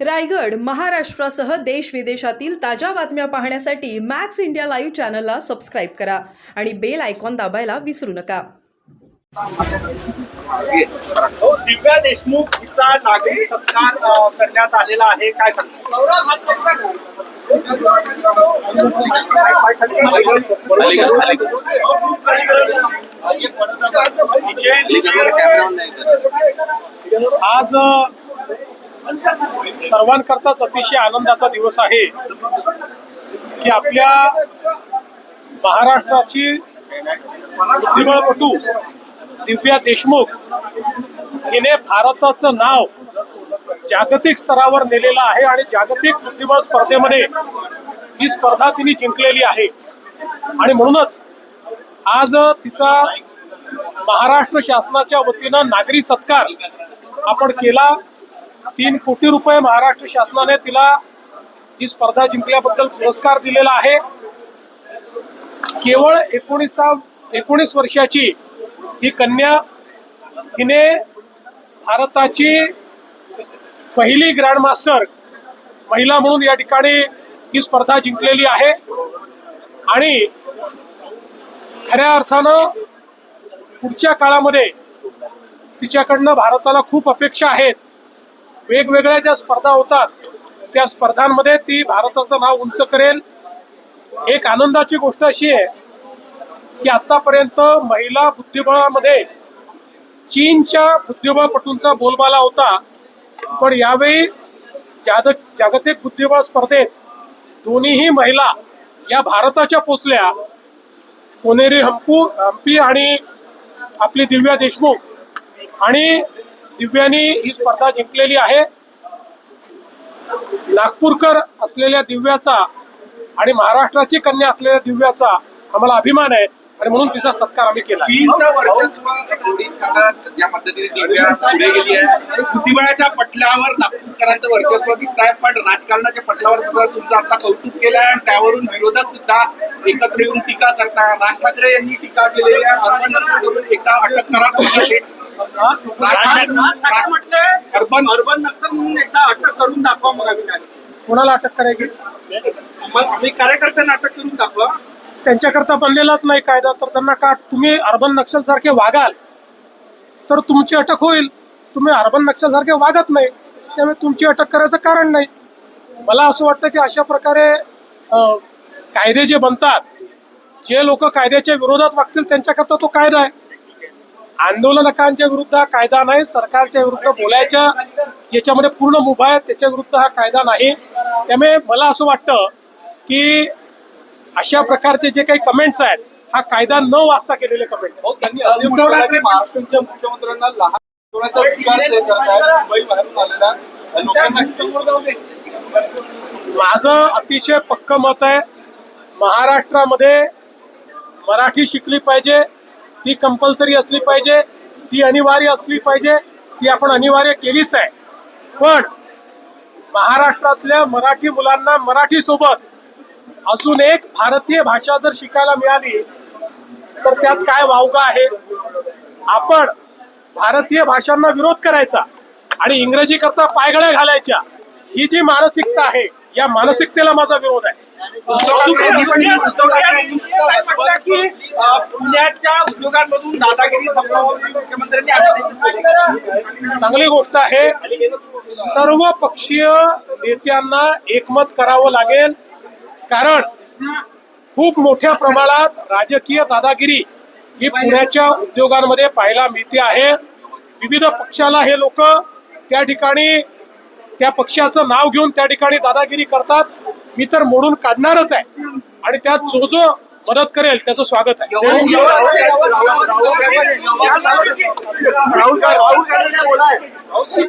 रायगड महाराष्ट्रासह देश विदेशातील ताज्या बातम्या पाहण्यासाठी मॅक्स इंडिया लाईव्ह चॅनलला सबस्क्राईब करा आणि बेल आयकॉन दाबायला विसरू नका. हो, दिव्या देशमुख हिचा नागरिक सत्कार करण्यात आलेला आहे. काय सांगतो आज सर्वांकरताच अतिशय आनंदाचा दिवस आहे की आपल्या महाराष्ट्राची बुद्धिबळपटू दिव्या देशमुख हिने भारताचं नाव जागतिक स्तरावर नेलेलं आहे आणि जागतिक बुद्धिबळ स्पर्धेमध्ये ही स्पर्धा तिने जिंकलेली आहे. आणि म्हणूनच आज तिचा महाराष्ट्र शासनाच्या वतीनं नागरी सत्कार आपण केला. तीन कोटी रुपये महाराष्ट्र शासनाने तिला ही स्पर्धा जिंकल्याबद्दल पुरस्कार दिलेला आहे. केवळ एकोणीसा एकोणीस वर्षाची ही कन्या हिने भारताची पहिली ग्रँडमास्टर महिला म्हणून या ठिकाणी ही स्पर्धा जिंकलेली आहे. आणि खऱ्या अर्थानं पुढच्या काळामध्ये तिच्याकडनं भारताला खूप अपेक्षा आहेत. वेगवेगळ्या ज्या स्पर्धा होतात त्या स्पर्धांमध्ये ती भारताचं नाव उंच करेल. एक आनंदाची गोष्ट अशी आहे की आतापर्यंत महिला बुद्धिबळामध्ये चीनच्या बुद्धिबळपटूंचा बोलबाला होता. पण यावेळी जाग जागतिक बुद्धिबळ स्पर्धेत दोन्हीही महिला या भारताच्या पोचल्या. कोनेरी हंपू हंपी आणि आपली दिव्या देशमुख आणि दिव्यानी ही स्पर्धा जिंकलेली आहे. नागपूरकर असलेल्या दिव्याचा आणि महाराष्ट्राची कन्या असलेल्या दिव्याचा आम्हाला अभिमान आहे आणि म्हणून तिचा सत्कार आम्ही केला. चीनचं वर्चस्व ज्या पद्धतीने दिव्या पुढे गेली आहे. बुद्धिबळाच्या पटलावर नागपूरकरांचं वर्चस्व दिसत आहे पण राजकारणाच्या पटलावर सुद्धा तुमचं आता कौतुक केलं आहे आणि त्यावरून विरोधक सुद्धा एकत्र येऊन टीका करताय. राज ठाकरे यांनी टीका केलेली आहे. अर्बन नक्षल एकदा अटक करा. अर्बन अर्बन नक्सल म्हणून एकदा अटक करून दाखवा मग आम्ही कोणाला अटक करायची? आम्ही कार्यकर्त्यांना अटक करून दाखवा. त्यांच्याकरता बनलेलाच नाही कायदा तर त्यांना का तुम्ही अर्बन नक्षल सारखे वागाल? तर तुमची अटक होईल. तुम्ही अर्बन नक्षल सारखे वागत नाही. त्यामुळे तुमची अटक करायचं कारण नाही. मला असं वाटतं की अशा प्रकारे कायदे जे बनतात जे लोक कायद्याच्या विरोधात वागतील त्यांच्याकरता तो कायदा आहे. आंदोलनकांच्या विरुद्ध हा कायदा नाही सरकारच्या विरुद्ध बोलायच्या याच्यामध्ये पूर्ण मुभा आहे त्याच्या विरुद्ध हा कायदा नाही. त्यामुळे मला असं वाटतं की अशा प्रकारचे जे काही कमेंट्स आहेत हा कायदा न वाचता केलेले कमेंट हो, त्यांनी असे म्हटलं आहे की महाराष्ट्राच्या मुख्यमंत्र्यांना लहान माझं अतिशय पक्क मत आहे महाराष्ट्रामध्ये मराठी शिकली पाहिजे ती कंपल्सरी असली पाहिजे ती अनिवार्य असली पाहिजे ती आपण अनिवार्य केलीच आहे. पण महाराष्ट्रातल्या मराठी मुलांना मराठी सोबत अजून एक भारतीय भाषा जर शिकायला मिळाली तर त्यात काय वावगा आहे? आपण भारतीय भाषांना विरोध करायचा आणि इंग्रजी करता पायगळ्या घालायच्या ही जी मानसिकता आहे या मानसिकतेला माझा विरोध आहे. की पुण्याच्या उद्योगांमधून दादागिरी मुख्यमंत्र्यांनी चांगली गोष्ट आहे. सर्व पक्षीय नेत्यांना एकमत करावं लागेल. कारण खूप मोठ्या प्रमाणात राजकीय दादागिरी ही पुण्याच्या उद्योगांमध्ये पाहायला मिळते आहे. विविध पक्षाला हे लोक त्या ठिकाणी त्या पक्षाचं नाव घेऊन त्या ठिकाणी दादागिरी करतात. मी तर मोडून काढणारच आहे आणि त्यात जो जो मदत करेल त्याचं स्वागत आहे राहुल